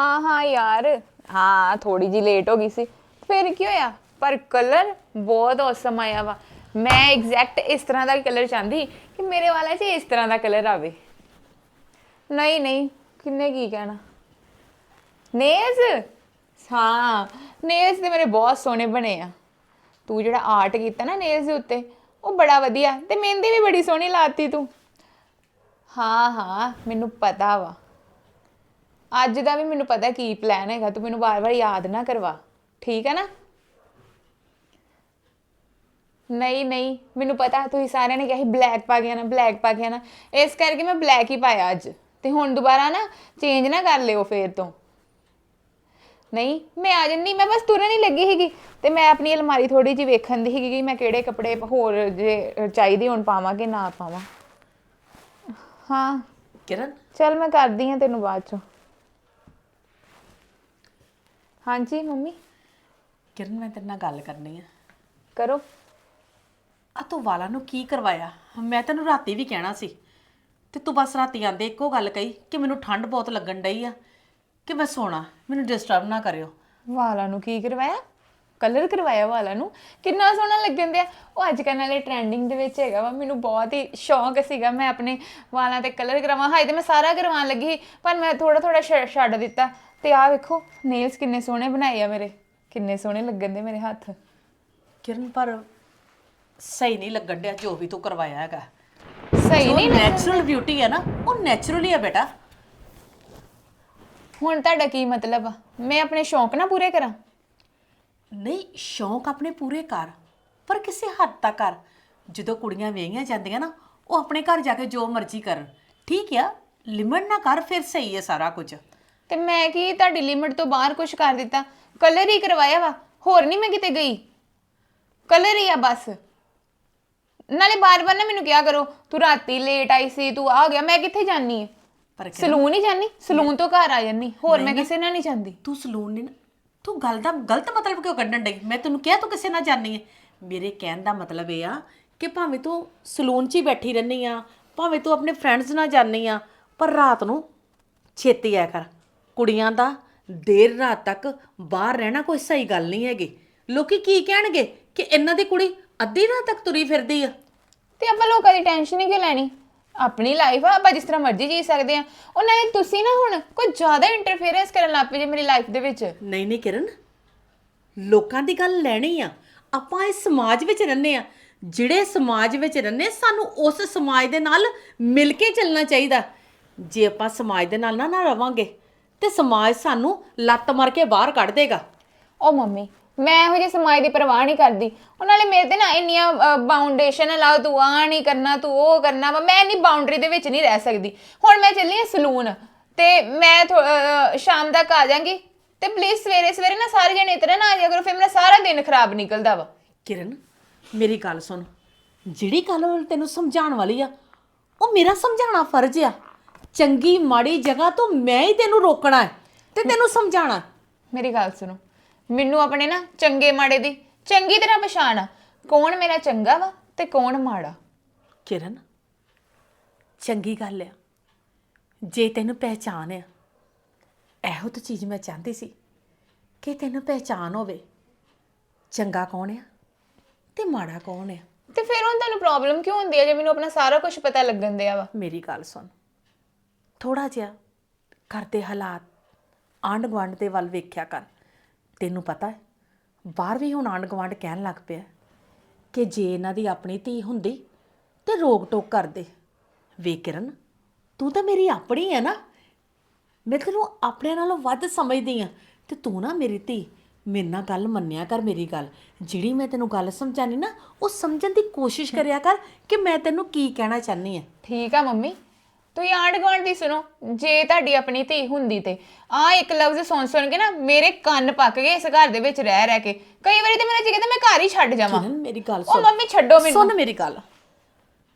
ਹਾਂ ਹਾਂ ਯਾਰ। ਹਾਂ ਥੋੜੀ ਜੀ ਲੇਟ ਹੋ ਗਈ ਸੀ। ਫਿਰ ਕੀ ਹੋਇਆ? ਪਰ ਕਲਰ ਬਹੁਤ ਔਸਮ ਆਇਆ ਵਾ। ਮੈਂ ਐਗਜ਼ੈਕਟ ਇਸ ਤਰ੍ਹਾਂ ਦਾ ਕਲਰ ਚਾਹੁੰਦੀ ਕਿ ਮੇਰੇ ਵਾਲਾ 'ਚ ਇਸ ਤਰ੍ਹਾਂ ਦਾ ਕਲਰ ਆਵੇ। ਨਹੀਂ ਨਹੀਂ, ਕਿੰਨੇ ਕੀ ਕਹਿਣਾ? ਨੇਲਸ ਹਾਂ ਨੇਲਸ ਤੇ ਮੇਰੇ ਬਹੁਤ ਸੋਹਣੇ ਬਣੇ ਆ। ਤੂੰ ਜਿਹੜਾ ਆਰਟ ਕੀਤਾ ਨਾ ਨੇਲਸ ਦੇ ਉੱਤੇ, ਉਹ ਬੜਾ ਵਧੀਆ ਤੇ ਮਹਿੰਦੀ ਵੀ ਬੜੀ ਸੋਹਣੀ ਲਾਤੀ ਤੂੰ। ਹਾਂ ਹਾਂ, ਮੈਨੂੰ ਪਤਾ ਵਾ। ਅੱਜ ਦਾ ਵੀ ਮੈਨੂੰ ਪਤਾ ਕੀ ਪਲਾਨ ਹੈਗਾ ਤੂੰ ਮੈਨੂੰ ਵਾਰ-ਵਾਰ ਯਾਦ ਨਾ ਕਰਵਾ। ਠੀਕ ਹੈ ਨਾ? ਨਹੀਂ ਨਹੀਂ ਮੈਨੂੰ ਪਤਾ ਤੁਸੀਂ ਸਾਰਿਆਂ ਨੇ ਕਿਹਾ ਸੀ ਬਲੈਕ ਪਾ ਕੇ ਆਣਾ ਬਲੈਕ ਪਾ ਕੇ ਆਣਾ ਇਸ ਕਰਕੇ ਮੈਂ ਬਲੈਕ ਹੀ ਪਾਇਆ ਅੱਜ। ਤੇ ਹੁਣ ਦੁਬਾਰਾ ਨਾ ਚੇਂਜ ਨਾ ਕਰ ਲਿਓ ਫੇਰ ਤੋਂ। ਨਹੀਂ ਮੈਂ ਆ ਜੰਨੀ ਮੈਂ ਬਸ ਤੁਰਨ ਹੀ ਲੱਗੀ ਸੀਗੀ। ਤੇ ਮੈਂ ਆਪਣੀ ਅਲਮਾਰੀ ਥੋੜੀ ਜਿਹੀ ਵੇਖਣ ਦੀ ਸੀਗੀ ਕਿ ਮੈਂ ਕਿਹੜੇ ਕੱਪੜੇ ਹੋਰ ਜੇ ਚਾਹੀਦੇ ਹੁਣ ਪਾਵਾਂ ਕਿ ਨਾ ਪਾਵਾਂ। ਹਾਂ। ਕਿਰਨ? ਚਲ ਮੈਂ ਕਰਦੀ ਹਾਂ ਤੈਨੂੰ ਬਾਅਦ ਚੋਂ। ਹਾਂਜੀ ਮੰਮੀ? ਕਿਰਨ ਮੈਂ ਤੇਰੇ ਨਾਲ ਗੱਲ ਕਰਨੀ ਆ। ਕਰੋ। ਆ ਤੂੰ ਵਾਲਾਂ ਨੂੰ ਕੀ ਕਰਵਾਇਆ? ਮੈਂ ਤੈਨੂੰ ਰਾਤੀ ਵੀ ਕਹਿਣਾ ਸੀ। ਤੇ ਤੂੰ ਬਸ ਰਾਤੀ ਆਂਦੇ ਇੱਕੋ ਗੱਲ ਕਹੀ ਕਿ ਮੈਨੂੰ ਠੰਡ ਬਹੁਤ ਲੱਗਣ ਡਈ ਆ ਕਿ ਮੈਂ ਸੋਣਾ ਮੈਨੂੰ ਡਿਸਟਰਬ ਨਾ ਕਰਿਓ। ਵਾਲਾਂ ਨੂੰ ਕੀ ਕਰਵਾਇਆ? ਕਲਰ ਕਰਵਾਇਆ ਵਾਲਾਂ ਨੂੰ? ਕਿੰਨਾ ਸੋਹਣਾ ਲੱਗਣ ਦਿਆ ਉਹ ਅੱਜ ਕੱਲ੍ਹ ਨਾਲੇ ਟ੍ਰੈਂਡਿੰਗ ਦੇ ਵਿੱਚ ਹੈਗਾ ਵਾ ਮੈਨੂੰ ਬਹੁਤ ਹੀ ਸ਼ੌਂਕ ਸੀਗਾ ਮੈਂ ਆਪਣੇ ਵਾਲਾਂ ਤੇ ਕਲਰ ਕਰਾਵਾਂ ਹਾਏ ਤੇ ਮੈਂ ਸਾਰਾ ਕਰਵਾਉਣ ਲੱਗੀ ਸੀ, ਪਰ ਮੈਂ ਥੋੜਾ ਥੋੜਾ ਛੱਡ ਦਿੱਤਾ। ਤੇ ਆਹ ਵੇਖੋ ਨੇਲਸ ਕਿੰਨੇ ਸੋਹਣੇ ਬਣਾਏ ਆ ਮੇਰੇ ਕਿੰਨੇ ਸੋਹਣੇ ਲੱਗਣ ਦੇ ਮੇਰੇ ਹੱਥ। ਕਿਰਨ ਪਰ ਸਹੀ ਨਹੀਂ ਲੱਗਣ ਡਿਆ ਜੋ ਵੀ ਤੂੰ ਕਰਵਾਇਆ ਹੈਗਾ। ਸਹੀ ਨਹੀਂ ਨੈਚੁਰਲ ਬਿਊਟੀ ਹੈ ਨਾ ਉਹ ਨੈਚੁਰਲੀ ਆ ਬੇਟਾ। ਹੁਣ ਤੁਹਾਡਾ ਕੀ ਮਤਲਬ ਆ? ਮੈਂ ਆਪਣੇ ਸ਼ੌਂਕ ਨਾ ਪੂਰੇ ਕਰਾਂ? ਨਹੀਂ ਸ਼ੌਂਕ ਆਪਣੇ ਪੂਰੇ ਕਰ ਪਰ ਕਿਸੇ ਹੱਦ ਤੱਕ ਕਰ। ਜਦੋਂ ਕੁੜੀਆਂ ਵੇਹੀਆਂ ਜਾਂਦੀਆਂ ਨਾ ਉਹ ਆਪਣੇ ਘਰ ਜਾ ਕੇ ਜੋ ਮਰਜ਼ੀ ਕਰਨ। ਠੀਕ ਆ ਲਿਮਟ ਨਾ ਕਰ ਫਿਰ ਸਹੀ ਹੈ ਸਾਰਾ ਕੁਝ। ਤੇ ਮੈਂ ਕੀ ਤੁਹਾਡੀ ਲਿਮਟ ਤੋਂ ਬਾਹਰ ਕੁਝ ਕਰ ਦਿੱਤਾ? ਕਲਰ ਹੀ ਕਰਵਾਇਆ ਵਾ। ਹੋਰ ਨਹੀਂ ਮੈਂ ਕਿਤੇ ਗਈ। ਕਲਰ ਹੀ ਆ ਬਸ। ਨਾਲੇ ਬਾਰ-ਬਾਰ ਨਾ ਮੈਨੂੰ ਕਿਹਾ ਕਰੋ ਤੂੰ ਰਾਤੀ ਲੇਟ ਆਈ ਸੀ ਤੂੰ ਆ ਗਿਆ ਮੈਂ ਕਿੱਥੇ ਜਾਨੀ ਹੈ ਪਰ ਸਲੂਨ ਹੀ ਜਾਨੀ ਸਲੂਨ ਤੋਂ ਘਰ ਆ ਜਾਨੀ ਹੋਰ ਮੈਂ ਕਿਸੇ ਨਾਲ ਨਹੀਂ ਜਾਂਦੀ। ਤੂੰ ਸਲੂਨ ਨਹੀਂ ਨਾ- ਤੂੰ ਗੱਲ ਦਾ ਗਲਤ ਮਤਲਬ ਕਿਉਂ ਕੱਢਣ ਡਈ? ਮੈਂ ਤੈਨੂੰ ਕਿਹਾ ਤੂੰ ਕਿਸੇ ਨਾਲ ਜਾਣੀ ਹੈ ਮੇਰੇ ਕਹਿਣ ਦਾ ਮਤਲਬ ਇਹ ਆ ਕਿ ਭਾਵੇਂ ਤੂੰ ਸਲੂਨ 'ਚ ਹੀ ਬੈਠੀ ਰਹਿੰਦੀ ਆ ਭਾਵੇਂ ਤੂੰ ਆਪਣੇ ਫਰੈਂਡਸ ਨਾਲ ਜਾਣੀ ਆ ਪਰ ਰਾਤ ਨੂੰ ਛੇਤੀ ਆਇਆ ਕਰ। ਕੁੜੀਆਂ ਦਾ ਦੇਰ ਰਾਤ ਤੱਕ ਬਾਹਰ ਰਹਿਣਾ ਕੋਈ ਸਹੀ ਗੱਲ ਨਹੀਂ ਹੈਗੀ। ਲੋਕੀ ਕੀ ਕਹਿਣਗੇ ਕਿ ਇਹਨਾਂ ਦੀ ਕੁੜੀ ਅੱਧੀ ਰਾਤ ਤੱਕ ਤੁਰੀ ਫਿਰਦੀ ਆ? ਤੇ ਆਪਾਂ ਲੋਕਾਂ ਦੀ ਟੈਨਸ਼ਨ ਹੀ ਕਿਉਂ ਲੈਣੀ? ਆਪਣੀ ਲਾਈਫ ਆ ਆਪਾਂ ਜਿਸ ਤਰ੍ਹਾਂ ਮਰਜ਼ੀ ਜੀ ਸਕਦੇ ਆ। ਉਹ ਨਾਲੇ ਤੁਸੀਂ ਨਾ ਹੁਣ ਕੋਈ ਜ਼ਿਆਦਾ ਇੰਟਰਫੇਰੈਂਸ ਕਰਨ ਲੱਗ ਪਏ ਜੇ ਮੇਰੀ ਲਾਈਫ ਦੇ ਵਿੱਚ। ਨਹੀਂ ਨਹੀਂ ਕਿਰਨ ਲੋਕਾਂ ਦੀ ਗੱਲ ਲੈਣੀ ਆ। ਆਪਾਂ ਇਸ ਸਮਾਜ ਵਿੱਚ ਰਹਿੰਦੇ ਆ। ਜਿਹੜੇ ਸਮਾਜ ਵਿੱਚ ਰਹਿੰਦੇ ਸਾਨੂੰ ਉਸ ਸਮਾਜ ਦੇ ਨਾਲ ਮਿਲ ਕੇ ਚੱਲਣਾ ਚਾਹੀਦਾ। ਜੇ ਆਪਾਂ ਸਮਾਜ ਦੇ ਨਾਲ ਨਾ ਨਾ ਰਵਾਂਗੇ ਤੇ ਸਮਾਜ ਸਾਨੂੰ ਲੱਤ ਮਾਰ ਕੇ ਬਾਹਰ ਕੱਢ ਦੇਗਾ। ਉਹ ਮੰਮੀ ਮੈਂ ਇਹੋ ਜਿਹੇ ਸਮਾਜ ਦੀ ਪਰਵਾਹ ਨਹੀਂ ਕਰਦੀ। ਉਹ ਨਾਲੇ ਮੇਰੇ ਤੇ ਨਾ ਇੰਨੀਆਂ ਬਾਉਂਡੇਸ਼ਨ ਲਾਓ ਤੂੰ ਆ ਨਹੀਂ ਕਰਨਾ ਤੂੰ ਉਹ ਕਰਨਾ ਵਾ ਮੈਂ ਇੰਨੀ ਬਾਉਂਡਰੀ ਦੇ ਵਿੱਚ ਨਹੀਂ ਰਹਿ ਸਕਦੀ। ਹੁਣ ਮੈਂ ਚੱਲੀ ਹਾਂ ਸਲੂਨ ਤੇ ਮੈਂ ਥੋ- ਅਹ, ਸ਼ਾਮ ਤੱਕ ਆ ਜਾਾਂਗੀ। ਤੇ ਪਲੀਜ਼ ਸਵੇਰੇ ਸਵੇਰੇ ਨਾ ਸਾਰੇ ਜਣੇ ਇਤਰਾ ਨਾ ਆ ਜਾਇਆ ਕਰੋ ਫਿਰ ਮੇਰਾ ਸਾਰਾ ਦਿਨ ਖਰਾਬ ਨਿਕਲਦਾ ਵਾ। ਕਿਰਨ ਮੇਰੀ ਗੱਲ ਸੁਣ। ਜਿਹੜੀ ਗੱਲ ਤੈਨੂੰ ਸਮਝਾਉਣ ਵਾਲੀ ਆ ਉਹ ਮੇਰਾ ਸਮਝਾਉਣਾ ਫਰਜ਼ ਆ। ਚੰਗੀ ਮਾੜੀ ਜਗ੍ਹਾ ਤੋਂ ਮੈਂ ਹੀ ਤੈਨੂੰ ਰੋਕਣਾ ਹੈ ਤੇ ਤੈਨੂੰ ਸਮਝਾਉਣਾ ਮੇਰੀ ਗੱਲ ਸੁਣੋ। ਮੈਨੂੰ ਆਪਣੇ ਨਾ ਚੰਗੇ ਮਾੜੇ ਦੀ ਚੰਗੀ ਤਰ੍ਹਾਂ ਪਛਾਣ ਆ। ਕੌਣ ਮੇਰਾ ਚੰਗਾ ਵਾ ਤੇ ਕੌਣ ਮਾੜਾ? ਕਿਰਨ ਚੰਗੀ ਗੱਲ ਆ। ਜੇ ਤੈਨੂੰ ਪਹਿਚਾਨ ਆ ਇਹੋ ਤਾਂ ਚੀਜ਼ ਮੈਂ ਚਾਹੁੰਦੀ ਸੀ ਕਿ ਤੈਨੂੰ ਪਹਿਚਾਨ ਹੋਵੇ। ਚੰਗਾ ਕੌਣ ਆ ਤੇ ਮਾੜਾ ਕੌਣ ਆ? ਤੇ ਫਿਰ ਹੁਣ ਤੁਹਾਨੂੰ ਪ੍ਰੋਬਲਮ ਕਿਉਂ ਹੁੰਦੀ ਹੈ ਜੇ ਮੈਨੂੰ ਆਪਣਾ ਸਾਰਾ ਕੁਝ ਪਤਾ ਲੱਗਣ ਦਿਆ ਵਾ? ਮੇਰੀ ਗੱਲ ਸੁਣ। ਥੋੜਾ ਜਿਹਾ ਘਰ ਦੇ ਹਾਲਾਤ ਆਂਢ ਗੁਆਂਢ ਦੇ ਵੱਲ ਵੇਖਿਆ ਕਰ। ਤੈਨੂੰ ਪਤਾ ਹੈ, ਬਾਹਰ ਵੀ ਹੁਣ ਆਂਢ ਗੁਆਂਢ ਕਹਿਣ ਲੱਗ ਪਿਆ ਕਿ ਜੇ ਇਹਨਾਂ ਦੀ ਆਪਣੀ ਧੀ ਹੁੰਦੀ ਤੇ ਰੋਕ ਟੋਕ ਕਰਦੇ। ਵੇ ਕਿਰਨ, ਤੂੰ ਤਾਂ ਮੇਰੀ ਆਪਣੀ ਹੈ ਨਾ। ਮੈਂ ਤੈਨੂੰ ਆਪਣੇ ਨਾਲੋਂ ਵੱਧ ਸਮਝਦੀ ਆ ਤੇ ਤੂੰ ਨਾ ਮੇਰੀ ਧੀ। ਮੇਰੇ ਨਾਲ ਗੱਲ ਮੰਨਿਆ ਕਰ ਮੇਰੀ ਗੱਲ। ਜਿਹੜੀ ਮੈਂ ਤੈਨੂੰ ਗੱਲ ਸਮਝਾਣੀ ਨਾ, ਉਹ ਸਮਝਣ ਦੀ ਕੋਸ਼ਿਸ਼ ਕਰਿਆ ਕਰ ਕਿ ਮੈਂ ਤੈਨੂੰ ਕੀ ਕਹਿਣਾ ਚਾਹਨੀ ਆ ਠੀਕ ਆ ਮੰਮੀ। ਤੁਸੀਂ ਆਂਢ ਗੁਆਂਢ ਦੀ ਸੁਣੋ ਜੇ ਤੁਹਾਡੀ ਆਪਣੀ ਧੀ ਹੁੰਦੀ ਤੇ। ਆ ਇੱਕ ਲਫ਼ਜ਼ ਸੁਣ ਸੁਣ ਕੇ ਨਾ ਮੇਰੇ ਕੰਨ ਪੱਕ ਗਏ ਇਸ ਘਰ ਦੇ ਵਿੱਚ ਰਹਿ ਰਹਿ ਕੇ। ਕਈ ਵਾਰੀ ਤੇ ਮੇਰਾ ਜੀ ਕਹਿੰਦਾ ਮੈਂ ਘਰ ਹੀ ਛੱਡ ਜਾਵਾਂ। ਕਿਰਨ ਮੇਰੀ ਗੱਲ ਉਹ ਸੁਣ। ਮੰਮੀ ਛੱਡੋ ਮੈਨੂੰ। ਸੁਣ ਮੇਰੀ ਗੱਲ।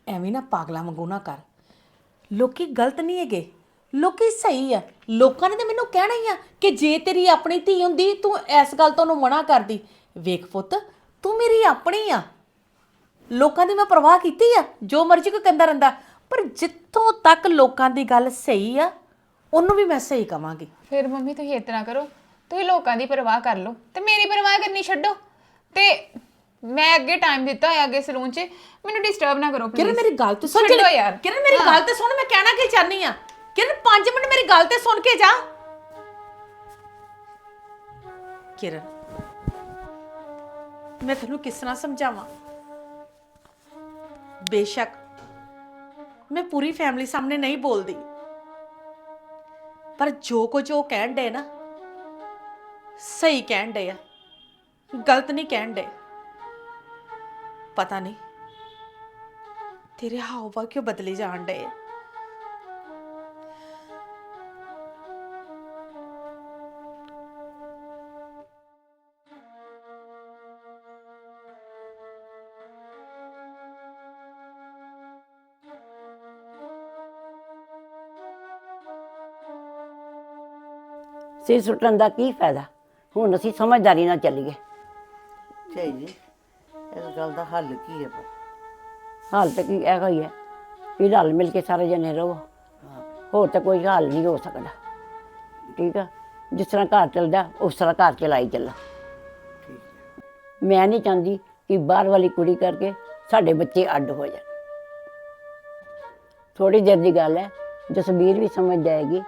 ਐਵੇਂ ਨਾ ਪਾਗਲਾ ਵਾਂਗੂ ਨਾ ਕਰ। ਲੋਕੀ ਗਲਤ ਨਹੀਂ ਹੈਗੇ। ਲੋਕੀ ਸਹੀ ਆ। ਲੋਕਾਂ ਨੇ ਤਾਂ ਮੈਨੂੰ ਕਹਿਣਾ ਹੀ ਆ ਕਿ ਜੇ ਤੇਰੀ ਆਪਣੀ ਧੀ ਹੁੰਦੀ ਤੂੰ ਇਸ ਗੱਲ ਤੋਂ ਉਹਨੂੰ ਮਨਾ ਕਰਦੀ। ਵੇਖ ਪੁੱਤ ਤੂੰ ਮੇਰੀ ਆਪਣੀ ਆ। ਲੋਕਾਂ ਦੀ ਮੈਂ ਪਰਵਾਹ ਕੀਤੀ ਆ ਜੋ ਮਰਜ਼ੀ ਕੋਈ ਕਹਿੰਦਾ ਰਹਿੰਦਾ। ਪਰ ਜਿੱਥੋਂ ਤੱਕ ਲੋਕਾਂ ਦੀ ਗੱਲ ਸਹੀ ਆ ਉਹਨੂੰ ਵੀ ਮੈਂ ਸਹੀ ਕਵਾਂਗੀ। ਫਿਰ ਮੰਮੀ ਤੁਸੀਂ ਇਤਨਾ ਕਰੋ ਤੁਸੀਂ ਲੋਕਾਂ ਦੀ ਪਰਵਾਹ ਕਰ ਲਓ ਤੇ ਮੇਰੀ ਪਰਵਾਹ ਕਰਨੀ ਛੱਡੋ। ਤੇ ਮੈਂ ਅੱਗੇ ਟਾਈਮ ਦਿੱਤਾ ਹੋਇਆ ਅੱਗੇ ਸਲੂਨ 'ਚ ਮੈਨੂੰ ਡਿਸਟਰਬ ਨਾ ਕਰੋ ਕਿਰਨ please। ਮੇਰੀ ਗੱਲ ਤੇ ਸੁਣ ਛੱਡੋ ਯਾਰ। ਕਿਰਨ ਮੇਰੀ ਗੱਲ ਤੇ ਸੁਣ ਮੈਂ ਕਹਿਣਾ ਕੀ ਚਾਹਨੀ ਆ? ਕਿਰਨ 5 ਮਿੰਟ ਮੇਰੀ ਗੱਲ ਤੇ ਸੁਣ ਕੇ ਜਾ। ਕਿਰਨ ਮੈਂ ਤੈਨੂੰ ਕਿਸ ਤਰ੍ਹਾਂ ਸਮਝਾਵਾਂ? ਬੇਸ਼ੱਕ ਮੈਂ ਪੂਰੀ ਫੈਮਿਲੀ ਸਾਹਮਣੇ ਨਹੀਂ ਬੋਲਦੀ। ਪਰ ਜੋ ਕੁਝ ਉਹ ਕਹਿਣ ਦੇ ਨਾ, ਸਹੀ ਕਹਿਣ ਦੇ ਆ, ਗਲਤ ਨਹੀਂ ਕਹਿਣ ਦੇ ਪਤਾ ਨਹੀਂ ਤੇਰੇ ਹਾਵ ਭਾਵ ਕਿਉਂ ਬਦਲੇ ਜਾਣ ਡਏ ਆ? ਸਿਰ ਸੁੱਟਣ ਦਾ ਕੀ ਫਾਇਦਾ? ਹੁਣ ਅਸੀਂ ਸਮਝਦਾਰੀ ਨਾਲ ਚੱਲੀਏ। ਝਾਈ ਜੀ ਇਸ ਗੱਲ ਦਾ ਹੱਲ ਕੀ ਹੈ ਪਰ ਹਾਲ ਤਾਂ ਕੀ ਇਹੋ ਹੀ ਹੈ ਵੀ ਰਲ ਮਿਲ ਕੇ ਸਾਰੇ ਜਣੇ ਰਹੋ। ਹੋਰ ਤਾਂ ਕੋਈ ਹਾਲ ਨਹੀਂ ਹੋ ਸਕਦਾ। ਠੀਕ ਆ? ਜਿਸ ਤਰ੍ਹਾਂ ਘਰ ਚੱਲਦਾ ਉਸ ਤਰ੍ਹਾਂ ਘਰ ਚਲਾਈ ਚੱਲਾ। ਮੈਂ ਨਹੀਂ ਚਾਹੁੰਦੀ ਕਿ ਬਾਹਰ ਵਾਲੀ ਕੁੜੀ ਕਰਕੇ ਸਾਡੇ ਬੱਚੇ ਅੱਡ ਹੋ ਜਾਣ। ਥੋੜੀ ਦੇਰ ਦੀ ਗੱਲ ਹੈ ਜਸਬੀਰ ਵੀ ਸਮਝ ਜਾਏਗੀ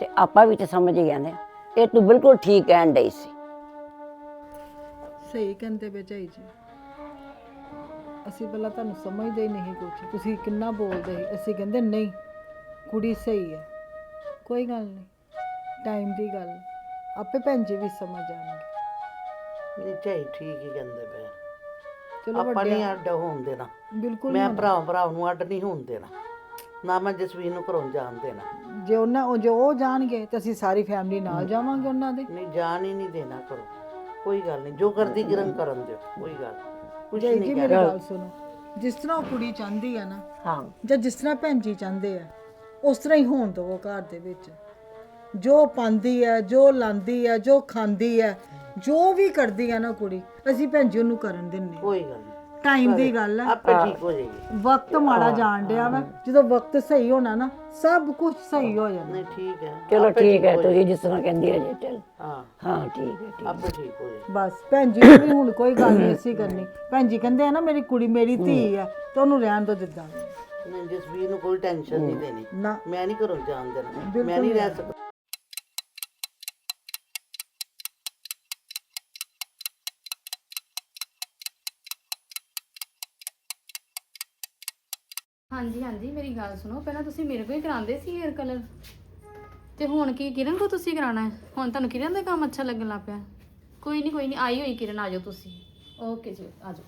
ਤੇ ਆਪਾਂ ਵੀ ਤੇ ਸਮਝ ਹੀ ਜਾਂਦੇ ਹਾਂ। ਇਹ ਤੂੰ ਬਿਲਕੁਲ ਠੀਕ ਕਹਿਣ ਡਈ ਸੀ। ਸਹੀ ਕਹਿੰਦੇ ਝਾਈ ਜੀ। ਅਸੀਂ ਪਹਿਲਾਂ ਤੁਹਾਨੂੰ ਸਮਝਦੇ ਹੀ ਨਹੀਂ ਕੁਝ ਤੁਸੀਂ ਕਿੰਨਾ ਬੋਲਦੇ ਸੀ। ਅਸੀਂ ਕਹਿੰਦੇ ਨਹੀਂ ਕੁੜੀ ਸਹੀ ਹੈ। ਕੋਈ ਗੱਲ ਨਹੀਂ। ਟਾਈਮ ਦੀ ਗੱਲ ਆਪੇ ਭੈਣ ਜੀ ਵੀ ਸਮਝ ਜਾਣਗੇ। ਨਹੀਂ ਝਾਈ ਠੀਕ ਹੀ ਕਹਿੰਦੇ ਪਏ। ਚਲੋ ਆਪਾਂ ਨਹੀਂ ਵੱਡਿਆ ਅੱਡ ਹੋਣ ਦੇਣਾ। ਬਿਲਕੁਲ ਮੈਂ ਭਰਾ ਭਰਾ ਨੂੰ ਅੱਡ ਨਹੀਂ ਹੋਣ ਦੇਣਾ। ਨਾ ਮੈਂ ਜਸਵੀਰ ਨੂੰ ਘਰੋਂ ਜਾਣ ਦੇਣਾ। ਜੇ ਉਹਨਾਂ ਉਹ ਜੋ ਉਹ ਜਾਣਗੇ ਤਾਂ ਅਸੀਂ ਸਾਰੀ ਫੈਮਿਲੀ ਨਾਲ ਜਾਵਾਂਗੇ ਉਹਨਾਂ ਦੇ। ਨਹੀਂ ਜਾਣ ਹੀ ਨਹੀਂ ਦੇਣਾ ਘਰੋਂ ਕੋਈ ਗੱਲ ਨਹੀਂ ਜੋ ਕਰਦੀ ਕਿਰਨ ਕਰਨ ਦਿਓ ਕੋਈ ਗੱਲ ਕੁਝ ਜੀ ਨਹੀਂ ਮੇਰੀ ਗੱਲ ਸੁਣੋ। ਜਿਸ ਤਰ੍ਹਾਂ ਉਹ ਕੁੜੀ ਚਾਹੁੰਦੀ ਆ ਨਾ ਹਾਂ। ਜਾਂ ਜਿਸ ਤਰ੍ਹਾਂ ਭੈਣ ਜੀ ਚਾਹੁੰਦੇ ਆ ਉਸ ਤਰ੍ਹਾਂ ਹੀ ਹੋਣ ਦਿਵੋ ਘਰ ਦੇ ਵਿੱਚ। ਜੋ ਪਾਉਂਦੀ ਹੈ ਜੋ ਲਾਂਦੀ ਹੈ ਜੋ ਖਾਂਦੀ ਹੈ ਜੋ ਵੀ ਕਰਦੀ ਹੈ ਨਾ ਕੁੜੀ ਅਸੀਂ ਭੈਣ ਜੀ ਉਹਨੂੰ ਕਰਨ ਦਿੰਨੇ ਕੋਈ ਗੱਲ ਨਹੀਂ। ਟਾਈਮ ਦੀ ਗੱਲ ਹੈ ਆਪੇ ਠੀਕ ਹੋ ਜਾਏਗੀ। ਵਕਤ ਮਾੜਾ ਜਾਣ ਡਿਆ ਵਾ। ਜਦੋਂ ਵਕਤ ਸਹੀ ਹੋਣਾ ਨਾ ਸਭ ਕੁਝ ਸਹੀ ਹੋ ਜਾਣਾ। ਨਹੀਂ ਠੀਕ ਹੈ। ਚਲੋ ਆਪੇ ਠੀਕ ਹੈ ਹੋ ਤੁਸੀਂ ਜਿਸ ਤਰ੍ਹਾਂ ਕਹਿੰਦੀ ਹੈ ਜੀ ਚੱਲ। ਹਾਂ। ਹਾਂ ਠੀਕ ਹੈ ਠੀਕ ਆਪੇ ਠੀਕ ਹੋ ਜਾਏਗੀ। ਬਸ ਭੈਣ ਜੀ ਨੂੰ ਵੀ ਹੁਣ ਕੋਈ ਗੱਲ ਨਹੀਂ ਅਸੀਂ ਕਰਨੀ। ਭੈਣ ਜੀ ਕਹਿੰਦੇ ਆ ਨਾ ਮੇਰੀ ਕੁੜੀ ਮੇਰੀ ਧੀ ਹੈ। ਤੇ ਉਹਨੂੰ ਰਹਿਣ ਦੋ ਜਿੱਦਾਂ। ਨਹੀਂ ਜਸਵੀਰ ਨੂੰ ਕੋਈ ਟੈਨਸ਼ਨ ਨਹੀਂ ਦੇਣੀ। ਨਾ। ਮੈਂ ਨਹੀਂ ਘਰੋਂ ਜਾਣ ਦੇਣਾ। ਮੈਂ ਨਹੀਂ ਰਹਿ ਸਕਦਾ। ਹਾਂਜੀ ਹਾਂਜੀ ਮੇਰੀ ਗੱਲ ਸੁਣੋ। ਪਹਿਲਾਂ ਤੁਸੀਂ ਮੇਰੇ ਕੋਲ ਹੀ ਕਰਾਉਂਦੇ ਸੀ ਹੇਅਰ ਕਲਰ ਤੇ ਹੁਣ ਕੀ ਕਿਰਨ ਕੋ ਤੁਸੀਂ ਕਰਾਉਣਾ ਹੈ? ਹੁਣ ਤੁਹਾਨੂੰ ਕਿਰਨ ਦਾ ਕੰਮ ਅੱਛਾ ਲੱਗਣ ਲੱਗ ਪਿਆ। ਕੋਈ ਨਹੀਂ ਕੋਈ ਨਹੀਂ ਆਈ ਹੋਈ ਕਿਰਨ ਆ ਜਾਓ ਤੁਸੀਂ। ਓਕੇ ਜੀ ਆ ਜਾਓ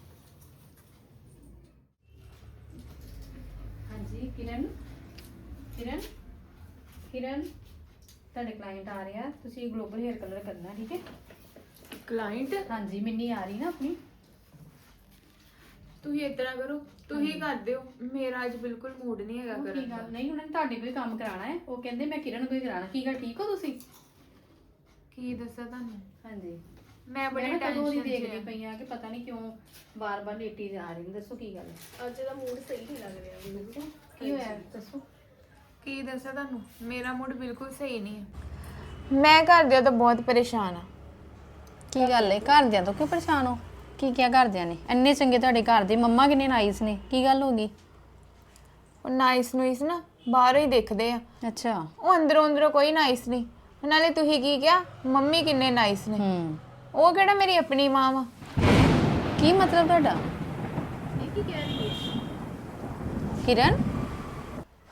ਹਾਂਜੀ ਕਿਰਨ? ਕਿਰਨ? ਕਿਰਨ? ਤੁਹਾਡੇ ਕਲਾਇੰਟ ਆ ਰਿਹਾ। ਤੁਸੀਂ ਗਲੋਬਲ ਹੇਅਰ ਕਲਰ ਕਰਨਾ ਠੀਕ ਹੈ? ਕਲਾਇੰਟ ਹਾਂਜੀ ਮਿੰਨੀ ਆ ਰਹੀ ਨਾ ਆਪਣੀ। ਤੁਸੀਂ ਇਤਨਾ ਕਰੋ ਤੁਸੀਂ ਕਰ ਦਿਓ। ਮੇਰਾ ਅੱਜ ਬਿਲਕੁਲ ਮੂਡ ਨਹੀਂ ਹੈਗਾ ਕਰਨ ਦਾ। ਗੱਲ? ਨਹੀਂ ਉਹਨਾਂ ਨੇ ਤੁਹਾਡੇ ਕੋਈ ਕੰਮ ਕਰਾਉਣਾ ਹੈ। ਉਹ ਕਹਿੰਦੇ ਮੈਂ ਕਿਰਨ ਕੋਈ ਕਰਾਉਣਾ। ਕੀ ਗੱਲ ਠੀਕ ਹੋ ਤੁਸੀਂ? ਕੀ ਦੱਸਾਂ ਤੁਹਾਨੂੰ? ਹਾਂਜੀ। ਮੈਂ ਬੜੀ ਦੀ ਟੈਨਸ਼ਨ ਦੇਖਦੀ ਚ ਪਈ ਆ ਕਿ ਪਤਾ ਨਹੀਂ ਕਿਉਂ ਬਾਰ-ਬਾਰ ਲੇਟੀ ਜਾ ਰਹੀ ਨੇ ਦੱਸੋ ਕੀ ਗੱਲ ਹੈ? ਅੱਜ ਦਾ ਮੂਡ ਸਹੀ ਨਹੀਂ ਲੱਗ ਰਿਹਾ। ਮੈਨੂੰ ਕੀ ਹੋਇਆ? ਦੱਸੋ। ਕੀ ਦੱਸਾਂ ਤੁਹਾਨੂੰ? ਮੇਰਾ ਮੂਡ ਬਿਲਕੁਲ ਸਹੀ ਨਹੀਂ ਹੈ। ਮੈਂ ਘਰਦਿਆਂ ਤੋਂ ਬਹੁਤ ਪਰੇਸ਼ਾਨ ਆ ਕੀ ਗੱਲ ਹੈ? ਘਰਦਿਆਂ ਤੋਂ ਕਿਉਂ ਪਰੇਸ਼ਾਨ ਹੋ? ਕੀ ਕਿਹਾ ਘਰਦਿਆਂ ਨੇ? ਇੰਨੇ ਚੰਗੇ ਤੁਹਾਡੇ ਘਰ ਦੇ ਮੰਮਾ ਕਿੰਨੇ ਨਾਈਸ ਨੇ? ਕੀ ਗੱਲ ਹੋ ਗਈ? ਉਹ ਨਾਈਸ ਨੂਈਸ ਨਾ ਬਾਹਰੋਂ ਹੀ ਦੇਖਦੇ ਆ। ਅੱਛਾ। ਉਹ ਅੰਦਰੋਂ ਅੰਦਰੋਂ ਕੋਈ ਨਾਈਸ ਨਹੀਂ। ਨਾਲੇ ਤੁਸੀਂ ਕੀ ਕਿਹਾ? ਮੰਮੀ ਕਿੰਨੇ ਨਾਈਸ ਨੇ। ਹੂੰ। ਉਹ ਕਿਹੜਾ ਮੇਰੀ ਆਪਣੀ ਮਾਂ ਵਾ? ਕੀ ਮਤਲਬ ਤੁਹਾਡਾ? ਕਿਰਨ?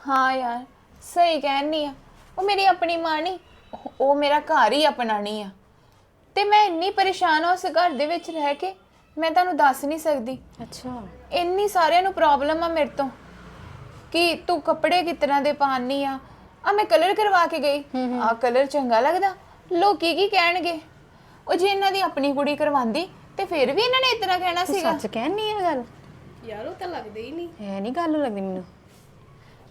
ਹਾਂ ਯਾਰ ਸਹੀ ਕਹਿਣੀ ਆ। ਉਹ ਮੇਰੀ ਆਪਣੀ ਮਾਂ ਨਹੀਂ ਉਹ- ਮੇਰਾ ਘਰ ਹੀ ਆਪਣਾ ਨਹੀਂ ਆ। ਤੇ ਮੈਂ ਇੰਨੀ ਪਰੇਸ਼ਾਨ ਆ ਉਸ ਘਰ ਦੇ ਵਿੱਚ ਰਹਿ ਕੇ ਮੈਂ ਤੁਹਾਨੂੰ ਦੱਸ ਨਹੀਂ ਸਕਦੀ। ਅੱਛਾ। ਇੰਨੀ ਸਾਰਿਆਂ ਨੂੰ ਪ੍ਰੋਬਲਮ ਆ ਮੇਰੇ ਤੋਂ ਕਿ ਤੂੰ ਕੱਪੜੇ ਤਰ੍ਹਾਂ ਦੇ ਪਾਣੀ ਆ। ਆ ਮੈਂ ਕਲਰ ਕਰਵਾ ਕੇ ਗਈ। ਆ ਕਲਰ ਚੰਗਾ ਲੱਗਦਾ। ਲੋਕੀ ਕੀ ਕਹਿਣਗੇ? ਉਹ ਜੇ ਇਹਨਾਂ ਦੀ ਆਪਣੀ ਕੁੜੀ ਕਰਵਾਉਂਦੀ ਤੇ ਫਿਰ ਵੀ ਇਹਨਾਂ ਨੇ ਇਤਨਾ ਕਹਿਣਾ ਤੂੰ ਸੀਗਾ। ਸੱਚ ਕਹਿਣੀ ਹੈ ਗੱਲ? ਯਾਰ ਉਹ ਤਾਂ ਲੱਗਦੇ ਹੀ ਨਹੀਂ। ਹੈ ਨਹੀਂ ਗੱਲ ਲੱਗਦੀ ਮੈਨੂੰ।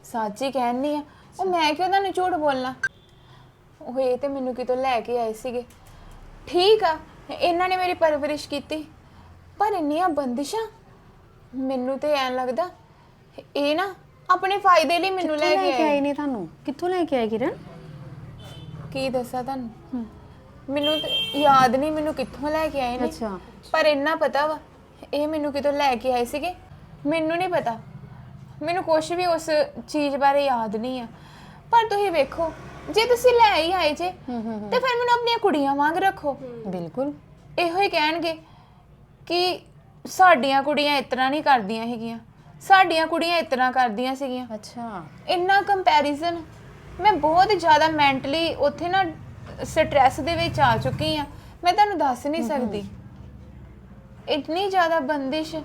ਸੱਚ ਹੀ ਕਹਿਣੀ ਆ। ਉਹ ਮੈਂ ਕਿਉਂ ਤੁਹਾਨੂੰ ਝੂਠ ਬੋਲਣਾ ਉਹ ਇਹ ਤੇ ਮੈਨੂੰ ਕਿਤੋਂ ਲੈ ਕੇ ਆਏ ਸੀਗੇ। ਠੀਕ ਆ ਇਹਨਾਂ ਨੇ ਮੇਰੀ ਪਰਵਰਿਸ਼ ਕੀਤੀ। ਪਰ ਇੰਨੀਆਂ ਬੰਦਿਸ਼ਾਂ ਮੈਨੂੰ ਤੇ ਐਂ ਲੱਗਦਾ ਇਹ ਨਾ ਆਪਣੇ ਫਾਇਦੇ ਲਈ ਮੈਨੂੰ ਲੈ ਕੇ ਆਏ ਆਏ ਨੇ। ਤੁਹਾਨੂੰ? ਕਿੱਥੋਂ ਲੈ ਕੇ ਆਏ ਕਿਰਨ? ਕੀ ਦੱਸਾਂ ਤੁਹਾਨੂੰ? ਮੈਨੂੰ ਤੇ ਯਾਦ ਨਹੀਂ ਮੈਨੂੰ ਕਿੱਥੋਂ ਲੈ ਕੇ ਆਏ ਨੇ। ਅੱਛਾ। ਪਰ ਇੰਨਾ ਪਤਾ ਵਾ ਇਹ ਮੈਨੂੰ ਕਿਤੋਂ ਲੈ ਕੇ ਆਏ ਸੀਗੇ? ਮੈਨੂੰ ਨਹੀਂ ਪਤਾ। ਮੈਨੂੰ ਕੁਝ ਵੀ ਉਸ ਚੀਜ਼ ਬਾਰੇ ਯਾਦ ਨਹੀਂ ਆ। ਪਰ ਤੁਸੀਂ ਵੇਖੋ ਜੇ ਤੁਸੀਂ ਲੈ ਹੀ ਆਏ ਜੇ ਤੇ ਫਿਰ ਮੈਨੂੰ ਆਪਣੀਆਂ ਕੁੜੀਆਂ ਵਾਂਗ ਰੱਖੋ। ਬਿਲਕੁਲ। ਇਹੋ ਹੀ ਕਹਿਣਗੇ ਕਿ ਸਾਡੀਆਂ ਕੁੜੀਆਂ ਇਤਨਾ ਨਹੀਂ ਕਰਦੀਆਂ ਹੈਗੀਆਂ। ਸਾਡੀਆਂ ਕੁੜੀਆਂ ਇਤਨਾ ਕਰਦੀਆਂ ਸੀਗੀਆਂ। ਅੱਛਾ। ਇੰਨਾ ਕੰਪੈਰੀਜ਼ਨ ਮੈਂ ਬਹੁਤ ਜ਼ਿਆਦਾ ਮੈਂਟਲੀ ਉੱਥੇ ਨਾ ਸਟ੍ਰੈਸ ਦੇ ਵਿੱਚ ਆ ਚੁੱਕੀ ਆ ਮੈਂ ਤੁਹਾਨੂੰ ਦੱਸ ਨਹੀਂ ਸਕਦੀ। ਇਤਨੀ ਜ਼ਿਆਦਾ ਬੰਦਿਸ਼।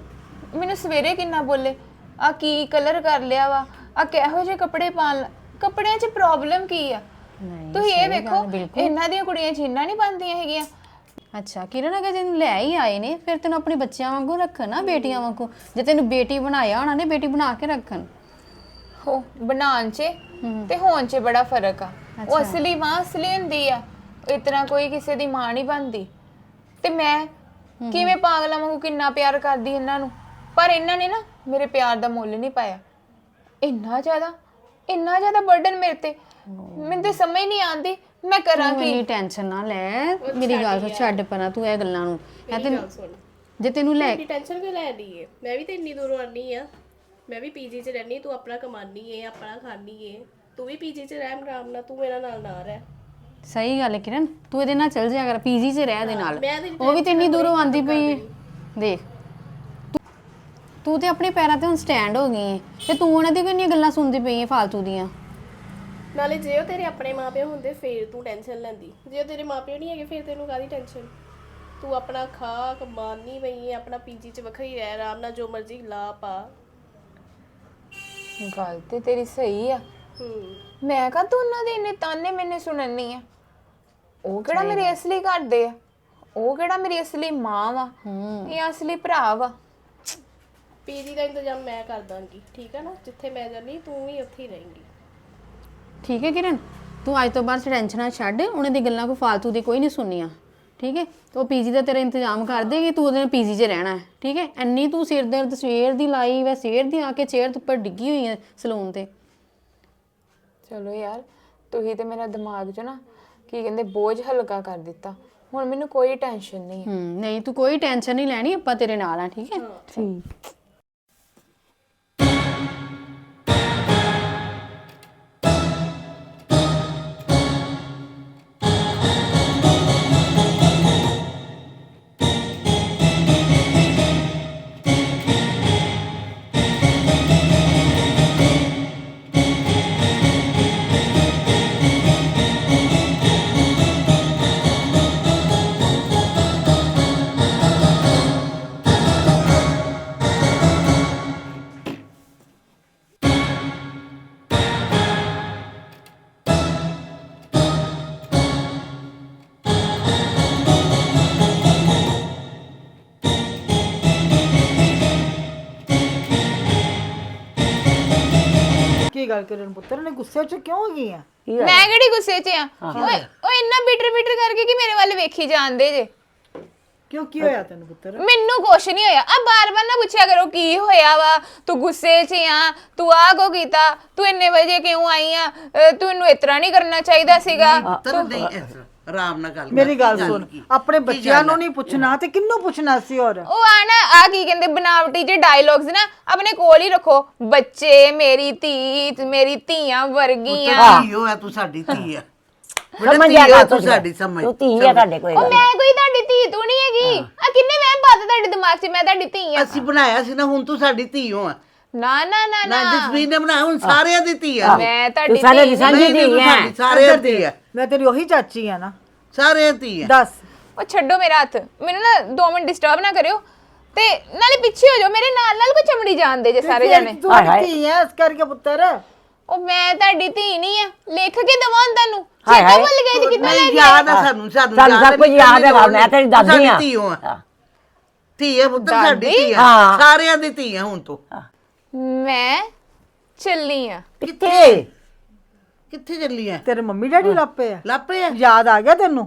ਮੈਨੂੰ ਸਵੇਰੇ ਕਿੰਨਾ ਬੋਲੇ ਆ ਕੀ ਕਲਰ ਕਰ ਲਿਆ ਵਾ? ਆ ਕਿਹੋ ਜਿਹੇ ਕੱਪੜੇ ਪਾਣ ਲ- ਕੱਪੜਿਆਂ 'ਚ ਪ੍ਰੋਬਲਮ ਕੀ ਆ? ਨਹੀਂ ਤੁਸੀਂ ਇਹ ਵੇਖੋ ਇਹਨਾਂ ਦੀਆਂ ਕੁੜੀਆਂ ਜੀਨਾਂ ਨਹੀਂ ਪਾਉਂਦੀਆਂ ਹੈਗੀਆਂ। ਅੱਛਾ ਕਿਰਨ ਅਗਰ ਤੈਨੂੰ ਲੈ ਹੀ ਆਏ ਨੇ ਫਿਰ ਤੈਨੂੰ ਆਪਣੇ ਬੱਚਿਆਂ ਵਾਂਗੂ ਰੱਖਣ ਨਾ ਬੇਟੀਆਂ ਵਾਂਗੂ? ਜੇ ਤੈਨੂੰ ਬੇਟੀ ਬਣਾਇਆ ਉਹਨਾਂ ਨੇ ਬੇਟੀ ਬਣਾ ਕੇ ਰੱਖਣ। ਹੋ ਬਣਾਉਣ 'ਚ? ਤੇ ਹੋਣ 'ਚ ਬੜਾ ਫ਼ਰਕ ਆ। ਉਹ ਅਸਲੀ ਮਾਂ ਅਸਲੀ ਹੁੰਦੀ ਆ। ਇਤਨਾ ਕੋਈ ਕਿਸੇ ਦੀ ਮਾਂ ਨਹੀਂ ਬਣਦੀ। ਤੇ ਮੈਂ ਕਿਵੇਂ ਪਾਗਲਾਂ ਵਾਂਗੂ ਕਿੰਨਾ ਪਿਆਰ ਕਰਦੀ ਇਹਨਾਂ ਨੂੰ? ਪਰ ਇਹਨਾਂ ਨੇ ਨਾ ਮੇਰੇ ਪਿਆਰ ਦਾ ਮੁੱਲ ਨਹੀਂ ਪਾਇਆ। ਇੰਨਾ ਜ਼ਿਆਦਾ? ਇੰਨਾ ਜ਼ਿਆਦਾ ਬਰਡਨ ਮੇਰੇ ਤੇ। ਮੈਨੂੰ ਤੇ ਸਮਝ ਨਹੀਂ ਆਉਂਦੀ ਮੈਂ ਕਰਾਂ ਤੂੰ ਕੀ ਇੰਨੀ ਟੈਨਸ਼ਨ ਨਾ ਲੈ। ਮੇਰੀ ਗੱਲ ਸੁਣ ਛੱਡ ਪਰਾਂ ਤੂੰ ਇਹ ਗੱਲਾਂ ਨੂੰ। ਮੈਂ ਤੈਨੂੰ ਜੇ ਤੈਨੂੰ ਲੈ ਇੰਨੀ ਟੈਨਸ਼ਨ ਕਿਉਂ ਲੈ ਰਹੀ ਏ? ਮੈਂ ਵੀ ਤੇ ਇੰਨੀ ਦੂਰੋਂ ਆਨੀ ਆ। ਮੈਂ ਵੀ ਪੀਜੀ 'ਚ ਰਹਿਣੀ ਤੂੰ ਆਪਣਾ ਕਮਾਨੀ ਏ ਆਪਣਾ ਖਾਣੀ ਏ। ਤੂੰ ਵੀ ਪੀਜੀ 'ਚ ਰਹਿ ਆਰਾਮ ਨਾਲ ਤੂੰ ਮੇਰਾ ਨਾਲ ਨਾ ਰਹਿ। ਸਹੀ ਗੱਲ ਹੈ ਕਿਰਨ ਤੂੰ ਇਹਦੇ ਨਾਲ ਚੱਲ ਜਾ ਕਰ ਪੀਜੀ 'ਚ ਰਹਿ ਦੇ ਨਾਲ। ਮੈਂ ਉਹ ਵੀ ਤੇ ਇੰਨੀ ਦੂਰੋਂ ਆਂਦੀ ਪਈ ਹੈ ਦੇਖ। ਤੂੰ- ਤੂੰ ਤੇ ਆਪਣੇ ਪੈਰਾਂ ਤੇ ਹੁਣ ਸਟੈਂਡ ਹੋ ਗਈ ਹੈ ਤੇ ਤੂੰ ਉਹਨਾਂ ਦੀ ਕਿੰਨੀਆਂ ਗੱਲਾਂ ਸੁਣਦੀ ਪਈ ਹੈ ਫालतू ਦੀਆਂ। ਨਾਲੇ ਜੇ ਉਹ ਤੇਰੇ ਆਪਣੇ ਮਾਪੇ ਹੁੰਦੇ ਫੇਰ ਤੂੰ ਟੈਨਸ਼ਨ ਲੈਂਦੀ। ਜੇ ਉਹ ਤੇਰੇ ਮਾਪੇ ਨਹੀਂ ਹੈਗੇ ਫੇਰ ਤੈਨੂੰ ਕਾਦੀ ਟੈਨਸ਼ਨ ਤੂੰ ਆਪਣਾ ਖਾ ਕਮਾਨੀ ਪਈ ਏ ਆਪਣਾ ਪੀਜੀ 'ਚ ਵੱਖਰੀ ਰਹਿ ਆਰਾਮ ਨਾਲ ਜੋ ਮਰਜ਼ੀ ਲਾ ਪਾ। ਗੱਲ ਤੇ ਤੇਰੀ ਸਹੀ ਆ। ਹੂੰ। ਮੈਂ ਕਹਾਂ ਤੂੰ ਉਹਨਾਂ ਦੇ ਇੰਨੇ ਤਾਨੇ ਮੈਨੇ ਸੁਣਨੀ ਆ? ਉਹ ਕਿਹੜਾ ਮੇਰੇ ਅਸਲੀ ਘਰ ਦੇ ਆ? ਉਹ ਕਿਹੜਾ ਮੇਰੀ ਅਸਲੀ ਮਾਂ ਵਾ? ਜਾਂ ਅਸਲੀ ਭਰਾ ਵਾ? ਪੀਜੀ ਦਾ ਇੰਤਜ਼ਾਮ ਮੈਂ ਕਰ ਦਾਂਗੀ ਠੀਕ ਹੈ ਨਾ? ਜਿੱਥੇ ਮੈਂ ਜਾਨੀ ਤੂੰ ਵੀ ਉੱਥੇ ਹੀ ਰਹੇਂਗੀ। ਠੀਕ ਹੈ ਕਿਰਨ ਤੂੰ ਅੱਜ ਤੋਂ ਬਾਅਦ ਟੈਨਸ਼ਨਾਂ ਛੱਡ ਉਹਨਾਂ ਦੀ ਗੱਲਾਂ ਕੋਈ ਫालतू ਦੀ ਕੋਈ ਨਹੀਂ ਸੁਣਨੀਆਂ ਠੀਕ ਹੈ? ਤੇ ਉਹ ਪੀਜੀ ਦਾ ਤੇਰਾ ਇੰਤਜ਼ਾਮ ਕਰ ਦੇਗੀ ਤੂੰ ਉਹਦੇ ਨਾਲ ਪੀਜੀ 'ਚ ਰਹਿਣਾ ਹੈ ਠੀਕ ਹੈ? ਐਨੀ ਤੂੰ ਸਿਰ ਦਰਦ ਸਵੇਰ ਦੀ ਲਾਈ ਵੈ ਸਵੇਰ ਦੀ ਆ ਕੇ ਚੇਅਰ ਉੱਪਰ ਡਿੱਗੀ ਹੋਈ ਹੈ ਸਲੂਨ ਤੇ। ਚਲੋ ਯਾਰ ਤੁਸੀਂ ਤੇ ਮੇਰਾ ਦਿਮਾਗ 'ਚ ਨਾ ਕੀ ਕਹਿੰਦੇ ਬੋਝ ਹਲਕਾ ਕਰ ਦਿੱਤਾ। ਹੁਣ ਮੈਨੂੰ ਕੋਈ ਟੈਨਸ਼ਨ ਨਹੀਂ ਹੈ। ਹੂੰ ਨਹੀਂ ਤੂੰ ਕੋਈ ਟੈਨਸ਼ਨ ਨਹੀਂ ਲੈਣੀ ਆਪਾਂ ਤੇਰੇ ਨਾਲ ਆ ਠੀਕ ਹੈ। ਠੀਕ। ਗੱਲ ਕਰਨ ਪੁੱਤਰ ਨੇ ਗੁੱਸੇ 'ਚ ਕਿਉਂ ਹੋ ਗਈ ਆ ਮੈਂ ਕਿਹੜੀ ਗੁੱਸੇ 'ਚ ਆ? ਓਏ ਓਏ ਇੰਨਾ ਬਿਟਰ ਬਿਟਰ ਕਰਕੇ ਕਿ ਮੇਰੇ ਵੱਲ ਵੇਖੀ ਜਾਂਦੇ ਜੇ। ਕਿਉਂ ਕੀ ਹੋਇਆ ਤੈਨੂੰ ਪੁੱਤਰ? ਮੈਨੂੰ ਕੁਛ ਨਹੀਂ ਹੋਇਆ। ਆ ਬਾਰ-ਬਾਰ ਨਾ ਪੁੱਛਿਆ ਕਰੋ ਕੀ ਹੋਇਆ ਵਾ? ਤੂੰ ਗੁੱਸੇ 'ਚ ਆ ਤੂੰ ਆ ਕੋ ਕੀਤਾ ਤੂੰ ਇੰਨੇ ਵਜੇ ਕਿਉਂ ਆਈ ਆ? ਅ, ਤੂੰ ਇਹਨੂੰ ਇਤਰਾ ਨਹੀਂ ਕਰਨਾ ਚਾਹੀਦਾ ਸੀਗਾ? ਪੁੱਤਰ ਨਹੀਂ ਇਸ ਤਰ੍ਹਾਂ, ਆਰਾਮ ਨਾਲ ਗੱਲ ਕਰ। ਮੇਰੀ ਗੱਲ ਸੁਣ ਕੀ? ਆਪਣੇ ਬੱਚਿਆਂ ਨੂੰ ਨਹੀਂ ਪੁੱਛਣਾ ਤੇ ਕਿੰਨੂੰ ਪੁੱਛਣਾ ਸੀ ਹੋਰ? ਉਹ ਆ ਨਾ ਆ ਕੀ ਕਹਿੰਦੇ ਬਨਾਵਟੀ ਜੇ ਡਾਇਲੌਗਸ ਨਾ ਆਪਣੇ ਕੋਲ ਹੀ ਰੱਖੋ। ਬੱਚੇ ਮੇਰੀ ਧੀ ਮੇਰੀ ਧੀਆਂ ਵਰਗੀਆਂ। ਪੁੱਤਰ ਧੀ ਹੋਇਆ ਤੂੰ ਸਾਡੀ ਧੀ ਆ ਬੜਾ ਸਮਝ ਆ ਗਿਆ ਤੂੰ ਸਾਡੀ ਸਮਝ। ਤੂੰ ਧੀ ਆ ਤੁਹਾਡੇ ਕੋਈ ਉਹ ਗੱਲ ਮੈਂ ਕੋਈ ਤੁਹਾਡੀ ਧੀ ਤੂੰ ਨਹੀਂ ਹੈਗੀ ਆ ਕਿੰਨੇ ਵਹਿਮ ਪਾਤਾ ਤੁਹਾਡੇ ਦਿਮਾਗ 'ਚ ਮੈਂ ਤੁਹਾਡੀ ਧੀ ਆ। ਅਸੀਂ ਬਣਾਇਆ ਸੀ ਨਾ ਹੁਣ ਤੂੰ ਸਾਡੀ ਧੀ ਹੋ ਆ। ਨਾ ਨਾ ਨਾ ਨਾ। ਜਸਵੀਰ ਨੇ ਬਣਾਇਆ ਹੁਣ ਸਾਰਿਆਂ ਦੀ ਧੀ ਆ। ਮੈਂ ਤੂੰ ਤੁਹਾਡੀ ਸਾਰੇ ਧੀ ਦੀ ਸਾਂਝੀ ਧੀ ਹੈ। ਸਾਰਿਆਂ ਦੀ ਧੀ ਆ। ਮੈਂ ਤੇਰੀ ਉਹੀ ਚਾਚੀ ਆ ਨਾ। ਸਾਰਿਆਂ ਦੀ ਆ। ਦੱਸ। ਉਹ ਛੱਡੋ ਮੇਰਾ ਹੱਥ। ਮੈਨੂੰ ਨਾ 2 ਮਿੰਟ ਡਿਸਟਰਬ ਨਾ ਕਰਿਓ। ਤੇ ਨਾਲੇ ਪਿੱਛੇ ਹੋ ਜਾਓ ਮੇਰੇ ਨਾਲ ਨਾਲ ਕੋਈ ਚਮੜੀ ਜਾਣਦੇ ਜੇ ਸਾਰੇ ਜਾਣੇ। ਤੂੰ। ਧੀ ਐ ਇਸ ਕਰਕੇ ਪੁੱਤਰ। ਉਹ ਮੈਂ ਤੁਹਾਡੀ ਧੀ ਨਹੀਂ ਆ। ਲਿਖ ਕੇ ਦਵਾਂ ਤੁਹਾਨੂੰ। ਚੇਤਾ। ਭੁੱਲ ਗਏ ਜੀ ਕਿੱਦਾਂ ਲੈ ਕੇ ਯਾਦ ਆ ਸਾਨੂੰ ਸਾਨੂੰ ਸਾਨੂੰ ਸਭ ਕੁਝ ਯਾਦ ਤੂੰ ਮੈਂ ਤੇਰੀ ਦਾਦੀ ਆਂ। ਧੀ ਹੋ ਹਾਂ। ਧੀ ਹੈ ਪੁੱਤਰ ਸਾਡੀ ਧੀ ਆ। ਹਾਂ। ਸਾਰਿਆਂ ਦੀ ਧੀ ਆ ਹੁਣ ਤੂੰ। ਮੈਂ ਚੱਲੀ ਆ। ਕਿੱਥੇ? ਕਿੱਥੇ? ਚੱਲੀ ਆ? ਤੇਰੇ ਮੰਮੀ ਡੈਡੀ ਲੱਪੇ ਆ। ਲਾਪੇ ਆ? ਯਾਦ ਆ ਗਿਆ ਤੈਨੂੰ?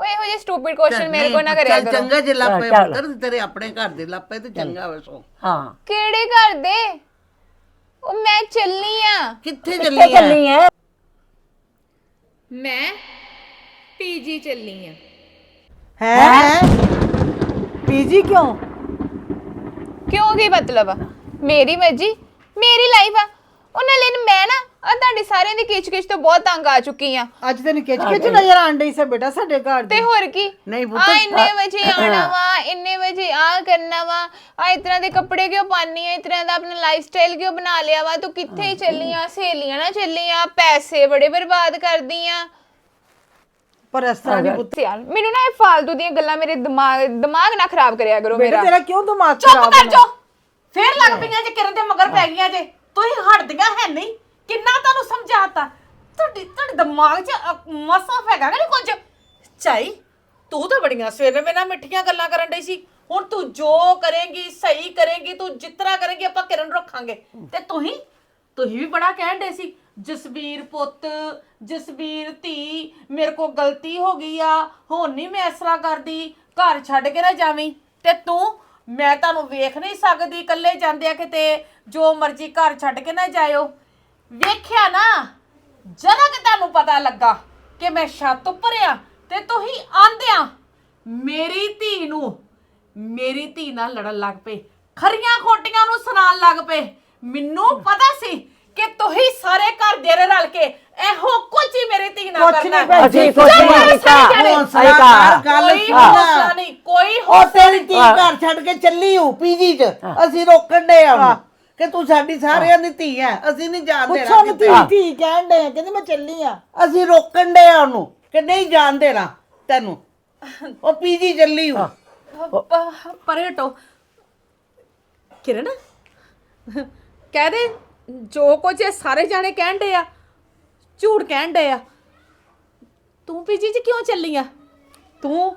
ਉਹ ਇਹੋ ਜਿਹੇ ਸਟੂਪਿਡ ਕੁਐਸਚਨ ਮੇਰੇ ਕੋਲ ਨਾ ਚੱਲ ਕਰਿਆ ਕਰੋ। ਚੰਗਾ ਜੇ ਲਾਪੇ। ਪੁੱਤਰ ਤੇਰੇ ਆਪਣੇ ਘਰ ਦੇ ਲਾਪੇ ਤੇ ਚੰਗਾ ਵਸੋ। ਹਾਂ। ਕਿਹੜੇ ਘਰ ਦੇ? ਉਹ ਮੈਂ ਚੱਲੀ ਆ। ਕਿੱਥੇ ਚੱਲੀ ਆ? ਚੱਲੀ ਹੈ ਮੈਂ ਪੀਜੀ ਚੱਲੀ ਆ। ਹੈ? ਪੀਜੀ ਕਿਉਂ? ਕਿਉਂ ਕੀ ਮਤਲਬ ਆ? ਮੇਰੀ ਮਰਜ਼ੀ ਮੇਰੀ ਲਾਈਫ ਆ। ਉਹਨਾਂ ਲਈ ਮੈਂ ਨਾ ਆ ਤੁਹਾਡੇ ਸਾਰਿਆਂ ਦੀ ਕਿਚ-ਕਿਚ ਤੋਂ ਬਹੁਤ ਤੰਗ ਆ ਚੁੱਕੀ ਆ। ਅੱਜ ਤੈਨੂੰ ਕਿਚ ਕਿਚ ਨਜ਼ਰ ਆਣ ਡਈ ਸੇ ਬੇਟਾ ਸਾਡੇ ਘਰ ਤੇ ਹੋਰ ਕੀ? ਨਹੀਂ ਪੁੱਤ, ਆ ਇੰਨੇ ਵਜੇ ਆਣਾ ਵਾ ਇੰਨੇ ਵਜੇ ਆ ਕਰਨਾ ਵਾ ਆ ਤਰ੍ਹਾਂ ਦੇ ਕੱਪੜੇ ਕਿਉਂ ਪਾਨੀ ਆ ਤਰ੍ਹਾਂ ਦਾ ਆਪਣਾ ਲਾਈਫ ਸਟਾਈਲ ਕਿਉਂ ਬਣਾ ਲਿਆ ਵਾ? ਤੂੰ ਕਿੱਥੇ ਹੀ ਚੱਲੀ ਆ ਸਹੇਲੀਆਂ ਨਾਲ ਚੱਲੀ ਆ ਪੈਸੇ ਬੜੇ ਬਰਬਾਦ ਕਰਦੀ ਆ। ਪਰ ਇਸ ਤਰ੍ਹਾਂ ਨਹੀਂ ਪੁੱਤ ਯਾਰ ਮੈਨੂੰ ਨਾ ਇਹ ਫਾਲਤੂ ਦੀਆਂ ਗੱਲਾਂ ਮੇਰੇ ਦਿਮਾਗ ਦਿਮਾਗ ਨਾ ਖਰਾਬ ਕਰਿਆ ਕਰੋ ਬੇਟਾ ਮੇਰਾ। ਤੇਰਾ ਕਿਉਂ ਦਿਮਾਗ ਚੁੱਪ ਖਰਾਬ ਕਰ? ਜੋ। ਫੇਰ ਲੱਗ ਪਈਆਂ ਜੇ ਕਿਰਨ ਦੇ ਮਗਰ ਪੈ ਗਈਆਂ ਜੇ। ਤੁਸੀਂ ਹਟਦੀਆਂ ਹੈ ਨਹੀਂ। ਕਿੰਨਾ ਤੁਹਾਨੂੰ ਸਮਝਾਤਾ? ਤੁਹਾਡੀ ਤੁਹਾਡੇ ਦਿਮਾਗ 'ਚ ਅ, ਮਸਾ ਕਿ ਨਹੀਂ ਕੁਝ। ਚਾਈ ਤੂੰ ਤਾਂ ਬੜੀਆਂ ਸਵੇਰੇ ਮੇਰੇ ਨਾਲ ਮਿੱਠੀਆਂ ਗੱਲਾਂ ਕਰਨ ਡਈ ਸੀ। ਹੁਣ ਤੂੰ ਜੋ ਕਰੇਂਗੀ ਸਹੀ ਕਰੇਂਗੀ ਤੂੰ ਜਿਤਨਾ ਕਰੇਂਗੀ ਆਪਾਂ ਕਿਰਨ ਰੱਖਾਂਗੇ। ਤੇ ਤੁਸੀਂ ਤੁਸੀਂ ਵੀ ਬੜਾ ਕਹਿਣ ਡੇ ਸੀ। ਜਸਬੀਰ ਪੁੱਤ ਜਸਬੀਰ ਧੀ, ਮੇਰੇ ਕੋ ਗਲਤੀ ਹੋ ਗਈ ਆ, ਹੁਣ ਨਹੀਂ ਮੈਂ ਇਸ ਤਰ੍ਹਾਂ ਕਰਦੀ, ਘਰ ਛੱਡ ਕੇ ਨਾ ਜਾਵੀਂ। ਤੇ ਤੂੰ, ਮੈਂ ਤੁਹਾਨੂੰ ਵੇਖ ਨਹੀਂ ਸਕਦੀ ਇਕੱਲੇ ਜਾਂਦੇ ਆ ਕਿਤੇ, ਜੋ ਮਰਜ਼ੀ ਘਰ ਛੱਡ ਕੇ ਨਾ ਜਾਇਓ। ਵੇਖਿਆ ਨਾ ਜਰਾ ਕਿ ਤੁਹਾਨੂੰ ਪਤਾ ਲੱਗਾ ਕਿ ਮੈਂ ਛੱਤ ਉੱਪਰ ਆ ਤੇ ਤੁਸੀਂ ਆਂਦਿਆਂ ਮੇਰੀ ਧੀ ਨੂੰ, ਮੇਰੀ ਧੀ ਨਾਲ ਲੜਨ ਲੱਗ ਪਏ। ਖਰੀਆਂ ਖੋਟੀਆਂ ਨੂੰ ਸੁਣਾਉਣ ਲੱਗ ਪਏ। ਮੈਨੂੰ ਪਤਾ ਸੀ ਕਿ ਤੁਸੀਂ ਸਾਰੇ ਘਰ ਦੇ ਰਲ ਕੇ ਇਹੋ ਕੁਝ ਹੀ ਮੇਰੀ ਧੀ ਨਾਲ ਕੁਛ ਕਰਨਾ ਨਹੀਂ ਹੈ। ਅਸੀਂ ਕੁਝ ਨਹੀਂ। ਕੀਤਾ ਹੌਸਲਾ ਅਸੀਂ ਕਰ, ਤਾਂ ਗੱਲ ਕੋਈ ਸੁਣ। ਹੌਸਲਾ ਨਹੀਂ ਕੋਈ ਉਹ ਹੌਸਲਾ ਤੇਰੀ ਧੀ ਘਰ ਛੱਡ ਕੇ ਚੱਲੀ ਹੂ ਪੀਜੀ ਚ। ਅਸੀਂ ਰੋਕਣ ਦੇ ਆ ਕਿ ਤੂੰ ਸਾਡੀ ਸਾਰਿਆਂ ਦੀ ਧੀ ਹੈ ਅਸੀਂ ਨਹੀਂ ਜਾਣ ਦੇਣਾ ਪੁੱਛੋ ਨੂੰ ਕਿਤੇ। ਧੀ ਧੀ ਕਹਿਣ ਦੇ ਕਹਿੰਦੀ ਮੈਂ ਚੱਲੀ ਆ। ਅਸੀਂ ਰੋਕਣ ਦੇ ਆ ਉਹਨੂੰ ਕਿ ਨਹੀਂ ਜਾਣ ਦੇਣਾ ਤੈਨੂੰ। ਉਹ ਪੀਜੀ ਚੱਲੀ ਹੂ। ਪ- ਪਰੇ ਹਟੋ। ਕਿਰਨ? ਕਹਿ ਦੇ। ਜੋ ਕੁਝ ਇਹ ਸਾਰੇ ਜਾਣੇ ਕਹਿਣ ਡੇ ਆ ਝੂਠ ਕਹਿਣ ਡੇ ਆ। ਤੂੰ ਪੀਜੀ ਚ ਕਿਉਂ ਚੱਲੀ ਆ? ਤੂੰ